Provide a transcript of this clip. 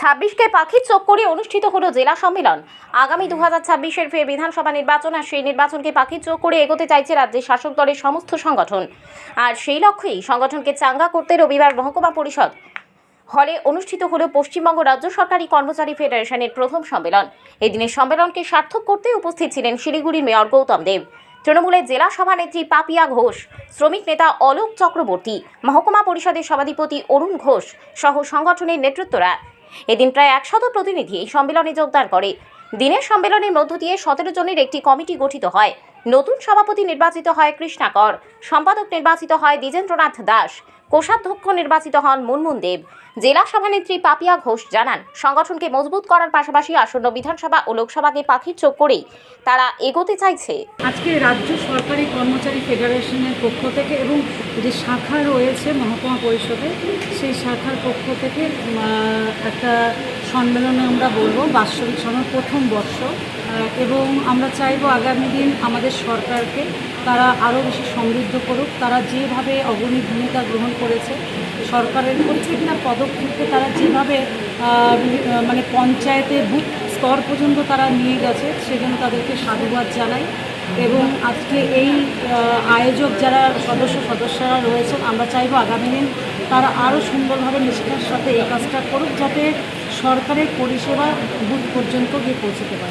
ছাব্বিশকে পাখির চোখ করে অনুষ্ঠিত হলো জেলা সম্মেলন। আগামী দু হাজার ছাব্বিশের ফের বিধানসভা নির্বাচন আর সেই নির্বাচনকে পাখির চোখ করে এগোতে চাইছে রাজ্যের শাসক দলের সমস্ত সংগঠন। আর সেই লক্ষ্যেই সংগঠনকে চাঙ্গা করতে রবিবার মহকুমা পরিষদ হলে অনুষ্ঠিত হল পশ্চিমবঙ্গ রাজ্য সরকারি কর্মচারী ফেডারেশনের প্রথম সম্মেলন। এদিনের সম্মেলনকে সার্থক করতে উপস্থিত ছিলেন শিলিগুড়ির মেয়র গৌতম দেব। তৃণমূলের জেলা সভানেত্রী পাপিয়া ঘোষ, শ্রমিক নেতা অলোক চক্রবর্তী, মহকুমা পরিষদের সভাধিপতি অরুণ ঘোষ সহ সংগঠনের নেতৃত্বরা। এদিন প্রায় একশত প্রতিনিধি এই সম্মেলনে যোগদান করে। দিনের সম্মেলনের মধ্য দিয়ে সতেরো জনের একটি কমিটি গঠিত হয়। নতুন সভাপতি নির্বাচিত হয় কৃষ্ণাকর। সম্পাদক নির্বাচিত হয় দ্বিজেন্দ্রনাথ দাস। কোষাধ্যক্ষ নির্বাচিত হন মুনমুন দেব। জেলা সভানেত্রী পাপিয়া ঘোষ জানান, সংগঠনকে মজবুত করার পাশাপাশি আসন্ন বিধানসভা ও লোকসভাকে পাখির চোখ করেই তারা এগোতে চাইছে। আজকে রাজ্য সরকারি কর্মচারী ফেডারেশনের পক্ষ থেকে এবং যে শাখা রয়েছে মহকুমা পরিষদে, সেই শাখার পক্ষ থেকে একটা সম্মেলনে আমরা বলব বাৎসরিক সময়, প্রথম বর্ষ। এবং আমরা চাইব আগামী দিন আমাদের সরকারকে তারা আরও বেশি সমৃদ্ধ করুক। তারা যেভাবে অগ্রণী ভূমিকা গ্রহণ করেছে। সরকারের প্রত্যেকটা পদক্ষেপকে তারা যেভাবে মানে পঞ্চায়েতে বুথ স্তর পর্যন্ত তারা নিয়ে গেছে, সেজন্য তাদেরকে সাধুবাদ জানাই। এবং আজকে এই আয়োজক যারা সদস্য সদস্যরা রয়েছেন, আমরা চাইব আগামী দিন তারা আরও সুন্দরভাবে নিষ্ঠার সাথে এই কাজটা করুক, যাতে সরকারের পরিষেবা বুথ পর্যন্ত গিয়ে পৌঁছতে পারে।